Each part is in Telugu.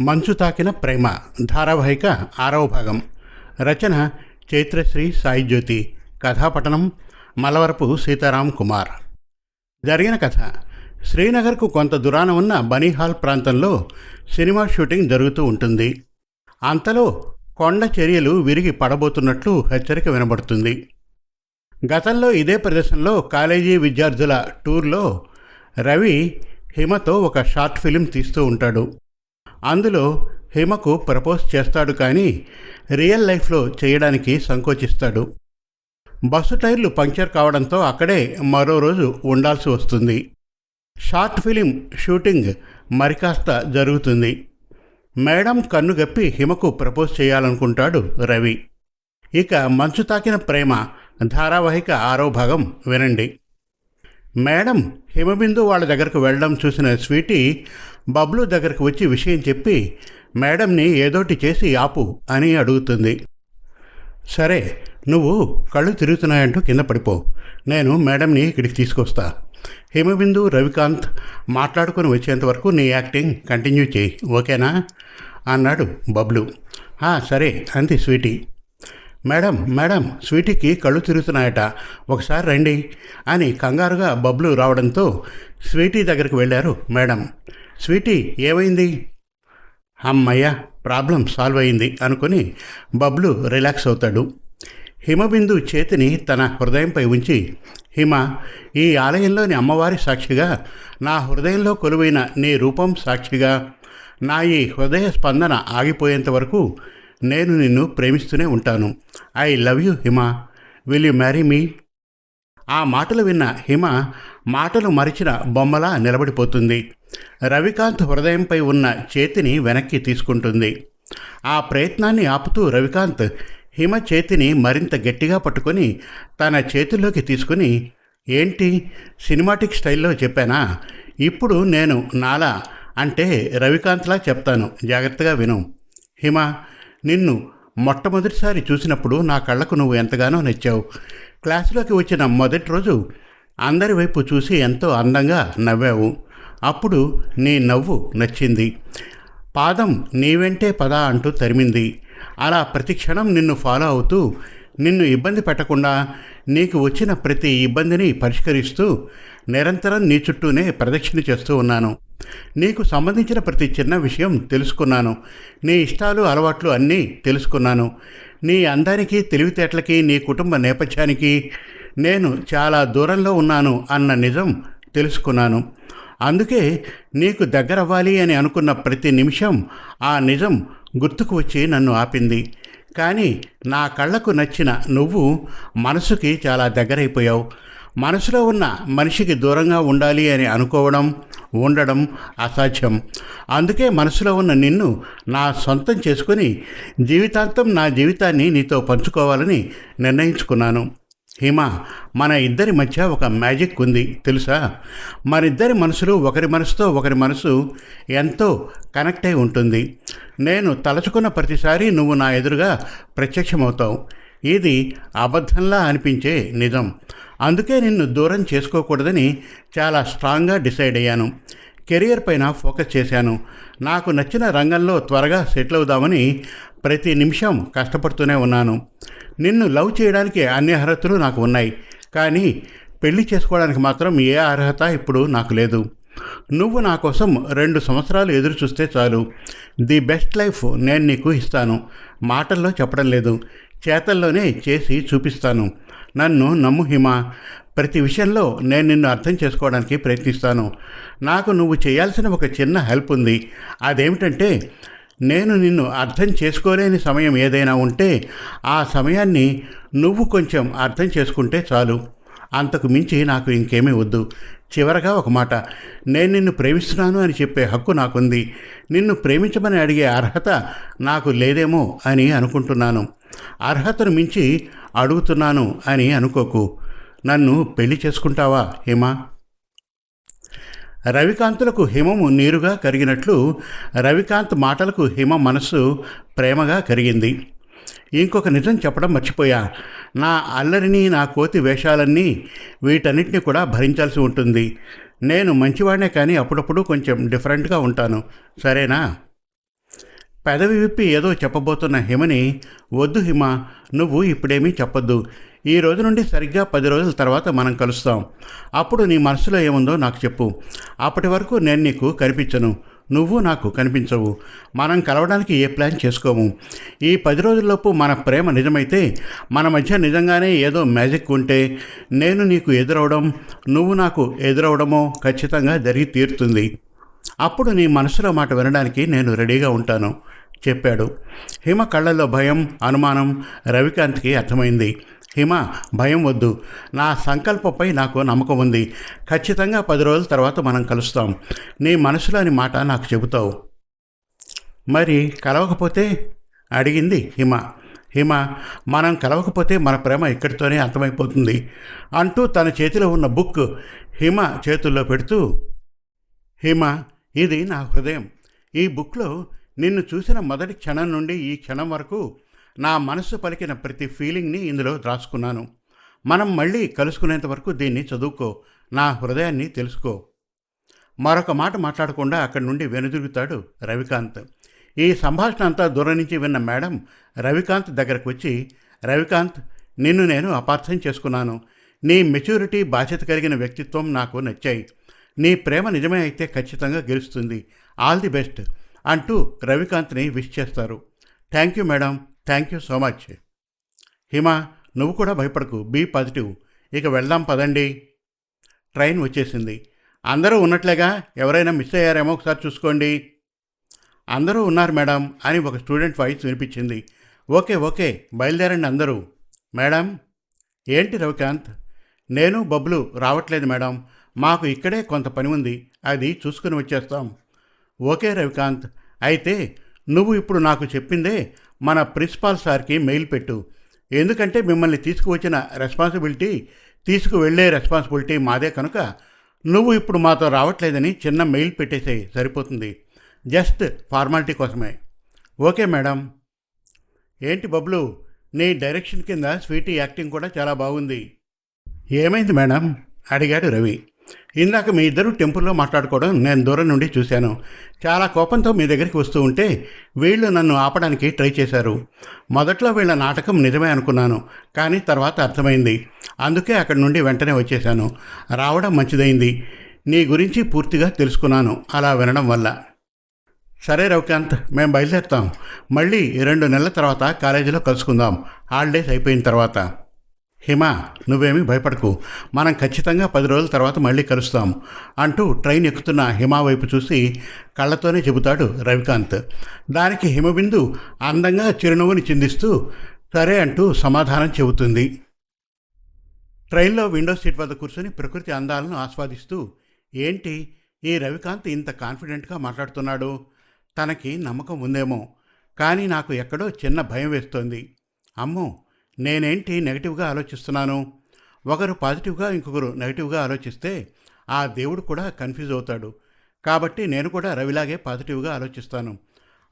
మంచు తాకిన ప్రేమ ధారావాహిక ఆరవ భాగం. రచన చైత్రశ్రీ సాయిజ్యోతి. కథాపఠనం మలవరపు సీతారాం కుమార్. జరిగిన కథ. శ్రీనగర్కు కొంత దూరాన ఉన్న బనీహాల్ ప్రాంతంలో సినిమా షూటింగ్ జరుగుతూ ఉంటుంది. అంతలో కొండ చర్యలు విరిగి పడబోతున్నట్లు హెచ్చరిక వినబడుతుంది. గతంలో ఇదే ప్రదేశంలో కాలేజీ విద్యార్థుల టూర్లో రవి హిమతో ఒక షార్ట్ ఫిలిం తీస్తూ ఉంటాడు. అందులో హిమకు ప్రపోజ్ చేస్తాడు కానీ రియల్ లైఫ్లో చేయడానికి సంకోచిస్తాడు. బస్సు టైర్లు పంక్చర్ కావడంతో అక్కడే మరో రోజు ఉండాల్సి వస్తుంది. షార్ట్ ఫిలిం షూటింగ్ మరికాస్త జరుగుతుంది. మేడం కన్నుగప్పి హిమకు ప్రపోజ్ చేయాలనుకుంటాడు రవి. ఇక మంచు తాకిన ప్రేమ ధారావాహిక ఆరో భాగం వినండి. మేడం హిమబిందు వాళ్ళ దగ్గరకు వెళ్ళడం చూసిన స్వీటీ బబ్లు దగ్గరకు వచ్చి విషయం చెప్పి మేడంని ఏదోటి చేసి ఆపు అని అడుగుతుంది. సరే నువ్వు కళ్ళు తిరుగుతున్నాయంటూ కింద పడిపో. నేను మేడంని ఇక్కడికి తీసుకొస్తా. హిమబిందు రవికాంత్ మాట్లాడుకొని వచ్చేంత వరకు నీ యాక్టింగ్ కంటిన్యూ చేయి ఓకేనా? అన్నాడు బబ్లు. సరే అంది స్వీటీ. మేడం మేడం స్వీటీకి కళ్ళు తిరుగుతున్నాయట. ఒకసారి రండి అని కంగారుగా బబ్లు రావడంతో స్వీటీ దగ్గరికి వెళ్ళారు మేడం. స్వీటీ ఏమైంది? అమ్మయ్య ప్రాబ్లం సాల్వ్ అయింది అనుకుని బబ్లు రిలాక్స్ అవుతాడు. హిమబిందు చేతిని తన హృదయంపై ఉంచి హిమ ఈ ఆలయంలోని అమ్మవారి సాక్షిగా నా హృదయంలో కొలువైన నీ రూపం సాక్షిగా నా ఈ హృదయ స్పందన ఆగిపోయేంత వరకు నేను నిన్ను ప్రేమిస్తూనే ఉంటాను. I love you Hima. Will you marry me? ఆ మాటలు విన్న హిమ మాటలు మరిచిన బొమ్మలా నిలబడిపోతుంది. రవికాంత్ హృదయంపై ఉన్న చేతిని వెనక్కి తీసుకుంటుంది. ఆ ప్రయత్నాన్ని ఆపుతూ రవికాంత్ హిమ చేతిని మరింత గట్టిగా పట్టుకొని తన చేతుల్లోకి తీసుకుని ఏంటి? సినిమాటిక్ స్టైల్లో చెప్పానా? ఇప్పుడు నేను నాలా అంటే రవికాంత్లా చెప్తాను. జాగ్రత్తగా విను. హిమ నిన్ను మొట్టమొదటిసారి చూసినప్పుడు నా కళ్ళకు నువ్వు ఎంతగానో నచ్చావు. క్లాసులోకి వచ్చిన మొదటి రోజు అందరి వైపు చూసి ఎంతో అందంగా నవ్వావు. అప్పుడు నీ నవ్వు నచ్చింది. పాదం నీ వెంటే పద అంటూ తరిమింది. అలా ప్రతి క్షణం నిన్ను ఫాలో అవుతూ నిన్ను ఇబ్బంది పెట్టకుండా నీకు వచ్చిన ప్రతి ఇబ్బందిని పరిష్కరిస్తూ నిరంతరం నీ చుట్టూనే ప్రదక్షిణ చేస్తూ ఉన్నాను. నీకు సంబంధించిన ప్రతి చిన్న విషయం తెలుసుకున్నాను. నీ ఇష్టాలు అలవాట్లు అన్నీ తెలుసుకున్నాను. నీ అందానికి తెలివితేటలకి నీ కుటుంబ నేపథ్యానికి నేను చాలా దూరంలో ఉన్నాను అన్న నిజం తెలుసుకున్నాను. అందుకే నీకు దగ్గరవ్వాలి అని అనుకున్న ప్రతి నిమిషం ఆ నిజం గుర్తుకు వచ్చి నన్ను ఆపింది. కానీ నా కళ్ళకు నచ్చిన నువ్వు మనసుకి చాలా దగ్గరైపోయావు. మనసులో ఉన్న మనిషికి దూరంగా ఉండాలి అని అనుకోవడం ఉండడం అసాధ్యం. అందుకే మనసులో ఉన్న నిన్ను నా సొంతం చేసుకొని జీవితాంతం నా జీవితాన్ని నీతో పంచుకోవాలని నిర్ణయించుకున్నాను. హిమ మన ఇద్దరి మధ్య ఒక మ్యాజిక్ ఉంది తెలుసా? మనిద్దరి మనసులు ఒకరి మనసుతో ఒకరి మనసు ఎంతో కనెక్ట్ అయి ఉంటుంది. నేను తలచుకున్న ప్రతిసారి నువ్వు నా ఎదురుగా ప్రత్యక్షమవుతావు. ఇది అబద్ధంలా అనిపించే నిజం. అందుకే నిన్ను దూరం చేసుకోకూడదని చాలా స్ట్రాంగ్గా డిసైడ్ అయ్యాను. కెరియర్ పైన ఫోకస్ చేశాను. నాకు నచ్చిన రంగంలో త్వరగా సెటిల్ అవుదామని ప్రతి నిమిషం కష్టపడుతూనే ఉన్నాను. నిన్ను లవ్ చేయడానికి అన్ని అర్హతలు నాకు ఉన్నాయి. కానీ పెళ్ళి చేసుకోవడానికి మాత్రం ఏ అర్హత ఇప్పుడు నాకు లేదు. నువ్వు నా కోసం రెండు సంవత్సరాలు ఎదురు చూస్తే చాలు. ది బెస్ట్ లైఫ్ నేను నీకు ఇస్తాను. మాటల్లో చెప్పడం లేదు. చేతల్లోనే చేసి చూపిస్తాను. నన్ను నమ్ము హిమ. ప్రతి విషయంలో నేను నిన్ను అర్థం చేసుకోవడానికి ప్రయత్నిస్తాను. నాకు నువ్వు చేయాల్సిన ఒక చిన్న హెల్ప్ ఉంది. అదేమిటంటే నేను నిన్ను అర్థం చేసుకోలేని సమయం ఏదైనా ఉంటే ఆ సమయాన్ని నువ్వు కొంచెం అర్థం చేసుకుంటే చాలు. అంతకు మించి నాకు ఇంకేమీ వద్దు. చివరగా ఒక మాట. నేను నిన్ను ప్రేమిస్తున్నాను అని చెప్పే హక్కు నాకుంది. నిన్ను ప్రేమించమని అడిగే అర్హత నాకు లేదేమో అని అనుకుంటున్నాను. అర్హతను మించి అడుగుతున్నాను అని అనుకోకు. నన్ను పెళ్ళి చేసుకుంటావా హేమా? రవికాంతులకు హిమము నీరుగా కరిగినట్లు రవికాంత్ మాటలకు హిమ మనస్సు ప్రేమగా కరిగింది. ఇంకొక నిజం చెప్పడం మర్చిపోయా. నా అల్లరిని నా కోతి వేషాలన్నీ వీటన్నిటిని కూడా భరించాల్సి ఉంటుంది. నేను మంచివాడినే కానీ అప్పుడప్పుడు కొంచెం డిఫరెంట్గా ఉంటాను. సరేనా? పెదవి విప్పి ఏదో చెప్పబోతున్న హిమని వద్దు హిమ నువ్వు ఇప్పుడేమీ చెప్పొద్దు. ఈ రోజు నుండి సరిగ్గా పది రోజుల తర్వాత మనం కలుస్తాం. అప్పుడు నీ మనసులో ఏముందో నాకు చెప్పు. అప్పటి వరకు నేను నీకు కనిపించను. నువ్వు నాకు కనిపించవు. మనం కలవడానికి ఏ ప్లాన్ చేసుకోము. ఈ పది రోజుల్లోపు మన ప్రేమ నిజమైతే మన మధ్య నిజంగానే ఏదో మ్యాజిక్ ఉంటే నేను నీకు ఎదురవడం నువ్వు నాకు ఎదురవడమో ఖచ్చితంగా జరిగి తీరుతుంది. అప్పుడు నీ మనసులో మాట వినడానికి నేను రెడీగా ఉంటాను చెప్పాడు. హిమ కళ్ళల్లో భయం అనుమానం రవికాంత్కి అర్థమైంది. హిమ భయం వద్దు. నా సంకల్పంపై నాకు నమ్మకం ఉంది. ఖచ్చితంగా పది రోజుల తర్వాత మనం కలుస్తాం. నీ మనసులోని మాట నాకు చెబుతావు. మరి కలవకపోతే? అడిగింది హిమ. హిమ మనం కలవకపోతే మన ప్రేమ ఇక్కడితోనే అంతమైపోతుంది అంటూ తన చేతిలో ఉన్న బుక్ హిమ చేతుల్లో పెడుతూ హిమ ఇది నా హృదయం. ఈ బుక్లో నిన్ను చూసిన మొదటి క్షణం నుండి ఈ క్షణం వరకు నా మనసు పలికిన ప్రతి ఫీలింగ్ని ఇందులో రాసుకున్నాను. మనం మళ్ళీ కలుసుకునేంత వరకు దీన్ని చదువుకో. నా హృదయాన్ని తెలుసుకో. మరొక మాట మాట్లాడకుండా అక్కడి నుండి వెనుదిరుగుతాడు రవికాంత్. ఈ సంభాషణ అంతా దూరం నుంచి విన్న మేడం రవికాంత్ దగ్గరకు వచ్చి రవికాంత్ నిన్ను నేను అపార్థం చేసుకున్నాను. నీ మెచ్యూరిటీ బాధ్యత కలిగిన వ్యక్తిత్వం నాకు నచ్చాయి. నీ ప్రేమ నిజమే అయితే ఖచ్చితంగా గెలుస్తుంది. ఆల్ ది బెస్ట్ అంటూ రవికాంత్ని విష్ చేస్తారు. Thank you madam. Thank you so much Hima నువ్వు కూడా భయపడకు. బీ పాజిటివ్ ఇక వెళ్దాం పదండి. ట్రైన్ వచ్చేసింది. అందరూ ఉన్నట్లేగా ఎవరైనా మిస్ అయ్యారేమో ఒకసారి చూసుకోండి. అందరూ ఉన్నారు మేడం అని ఒక స్టూడెంట్ వాయిస్ వినిపించింది. ఓకే ఓకే బయలుదేరండి అందరూ. మేడం ఏంటి రవికాంత్? నేను బబ్లు రావట్లేదు మేడం. మాకు ఇక్కడే కొంత పని ఉంది. అది చూసుకుని వచ్చేస్తాం. ఓకే రవికాంత్. అయితే నువ్వు ఇప్పుడు నాకు చెప్పిందే మన ప్రిన్సిపాల్ సార్కి మెయిల్ పెట్టు. ఎందుకంటే మిమ్మల్ని తీసుకువచ్చిన రెస్పాన్సిబిలిటీ తీసుకువెళ్ళే రెస్పాన్సిబిలిటీ మాదే కనుక నువ్వు ఇప్పుడు మాతో రావట్లేదని చిన్న మెయిల్ పెట్టేసేయి సరిపోతుంది. జస్ట్ ఫార్మాలిటీ కోసమే. Okay madam. ఏంటి బబ్లు నీ డైరెక్షన్ కింద స్వీటీ యాక్టింగ్ కూడా చాలా బాగుంది. ఏమైంది మేడం? అడిగాడు రవి. ఇందాక మీ ఇద్దరు టెంపుల్లో మాట్లాడుకోవడం నేను దూరం నుండి చూశాను. చాలా కోపంతో మీ దగ్గరికి వస్తూ ఉంటే వీళ్ళు నన్ను ఆపడానికి ట్రై చేశారు. మొదట్లో వీళ్ళ నాటకం నిజమే అనుకున్నాను కానీ తర్వాత అర్థమైంది. అందుకే అక్కడి నుండి వెంటనే వచ్చేశాను. రావడం మంచిదైంది. నీ గురించి పూర్తిగా తెలుసుకున్నాను అలా వినడం వల్ల. సరే రవికాంత్ మేము బయలుదేరుతాం. మళ్ళీ రెండు నెలల తర్వాత కాలేజీలో కలుసుకుందాం. హాలిడేస్ అయిపోయిన తర్వాత. హిమ నువ్వేమీ భయపడకు. మనం ఖచ్చితంగా పది రోజుల తర్వాత మళ్ళీ కలుస్తాం అంటూ ట్రైన్ ఎక్కుతున్న హిమ వైపు చూసి కళ్ళతోనే చెబుతాడు రవికాంత్. దానికి హిమబిందు అందంగా చిరునవ్వుని చిందిస్తూ సరే అంటూ సమాధానం చెబుతుంది. ట్రైన్లో విండో సీట్ వద్ద కూర్చొని ప్రకృతి అందాలను ఆస్వాదిస్తూ ఏంటి ఈ రవికాంత్ ఇంత కాన్ఫిడెంట్గా మాట్లాడుతున్నాడు? తనకి నమ్మకం ఉందేమో. కానీ నాకు ఎక్కడో చిన్న భయం వేస్తోంది. అమ్మో నేనేంటి నెగిటివ్గా ఆలోచిస్తున్నాను? ఒకరు పాజిటివ్గా ఇంకొకరు నెగిటివ్గా ఆలోచిస్తే ఆ దేవుడు కూడా కన్ఫ్యూజ్ అవుతాడు. కాబట్టి నేను కూడా రవిలాగే పాజిటివ్గా ఆలోచిస్తాను.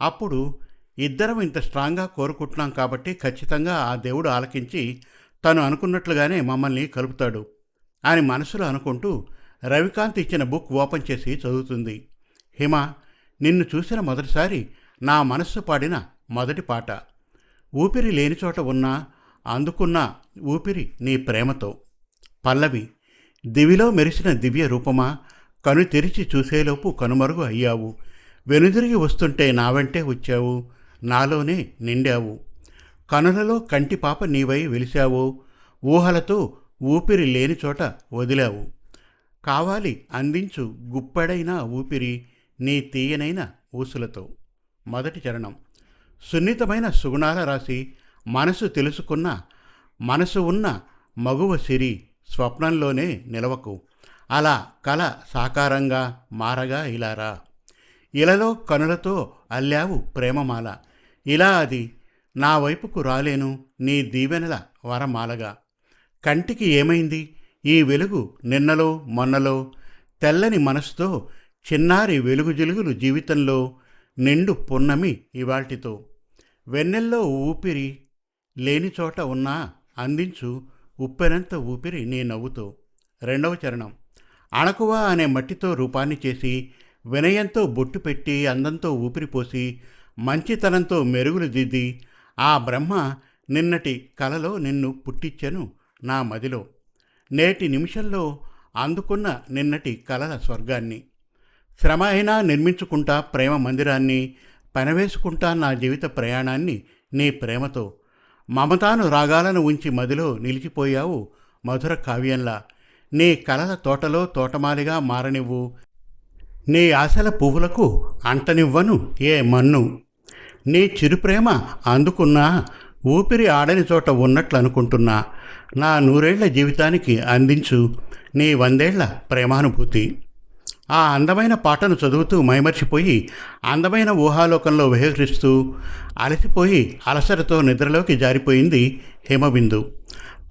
అప్పుడు ఇద్దరం ఇంత స్ట్రాంగ్గా కోరుకుంటున్నాం కాబట్టి ఖచ్చితంగా ఆ దేవుడు ఆలకించి తను అనుకున్నట్లుగానే మమ్మల్ని కలుపుతాడు అని మనసులో అనుకుంటూ రవికాంత్ ఇచ్చిన బుక్ ఓపెన్ చేసి చదువుతుంది. హిమ నిన్ను చూసిన మొదటిసారి నా మనస్సు పాడిన మొదటి పాట. ఊపిరి లేని చోట ఉన్నా అందుకున్న ఊపిరి నీ ప్రేమతో. పల్లవి దివిలో మెరిసిన దివ్య రూపమా? కను తెరిచి చూసేలోపు కనుమరుగు అయ్యావు. వెనుదిరిగి వస్తుంటే నా వెంటే వచ్చావు. నాలోనే నిండావు. కనులలో కంటి పాప నీవై వెలిశావు. ఊహలతో ఊపిరి లేని చోట వదిలావు. కావాలి అందించు గుప్పెడైన ఊపిరి నీ తీయనైన ఊసులతో. మొదటి చరణం. సున్నితమైన సుగుణాల రాసి మనసు తెలుసుకున్న మనసు ఉన్న మగువ సిరి స్వప్నంలోనే నిలవకు. అలా కల సాకారంగా మారగా ఇలారా. ఇలలో కనులతో అల్లావు ప్రేమమాల. ఇలా అది నా వైపుకు రాలేను నీ దీవెనల వరమాలగా. కంటికి ఏమైంది? ఈ వెలుగు నిన్నలో మొన్నలో తెల్లని మనసుతో చిన్నారి వెలుగు జిలుగులు జీవితంలో నిండు పున్నమి ఇవాల్టితో. వెన్నెల్లో ఊపిరి లేని చోట ఉన్నా అందించు ఉప్పెనంత ఊపిరి నీ నవ్వుతో. రెండవ చరణం. అణకువ అనే మట్టితో రూపాన్ని చేసి వినయంతో బొట్టు పెట్టి అందంతో ఊపిరి పోసి మంచితనంతో మెరుగులు దిద్ది ఆ బ్రహ్మ నిన్నటి కలలో నిన్ను పుట్టించెను నా మదిలో. నేటి నిమిషంలో అందుకున్న నిన్నటి కలల స్వర్గాన్ని. శ్రమ అయినా నిర్మించుకుంటా ప్రేమ మందిరాన్ని పనవేసుకుంటా నా జీవిత ప్రయాణాన్ని నీ ప్రేమతో. మమతాను రాగాలను ఉంచి మదిలో నిలిచిపోయావు మధుర కావ్యంలా. నీ కలల తోటలో తోటమాలిగా మారనివ్వు. నీ ఆశల పువ్వులకు అంటనివ్వను ఏ మన్ను. నీ చిరుప్రేమ అందుకున్నా ఊపిరి ఆడని చోట ఉన్నట్లు అనుకుంటున్నా నా నూరేళ్ళ జీవితానికి అందించు నీ వందేళ్ళ ప్రేమానుభూతి. ఆ అందమైన పాటను చదువుతూ మైమర్చిపోయి అందమైన ఊహాలోకంలో విహరిస్తూ అలసిపోయి అలసటతో నిద్రలోకి జారిపోయింది హిమబిందు.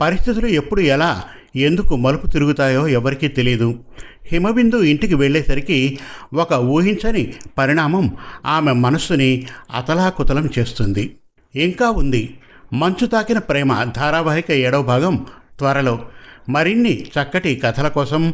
పరిస్థితులు ఎప్పుడు ఎలా ఎందుకు మలుపు తిరుగుతాయో ఎవరికీ తెలియదు హిమబిందు ఇంటికి వెళ్ళేసరికి ఒక ఊహించని పరిణామం ఆమె మనస్సుని అతలాకుతలం చేస్తుంది. ఇంకా ఉంది. మంచు తాకిన ప్రేమ ధారావాహిక ఏడవ భాగం త్వరలో. మరిన్ని చక్కటి కథల కోసం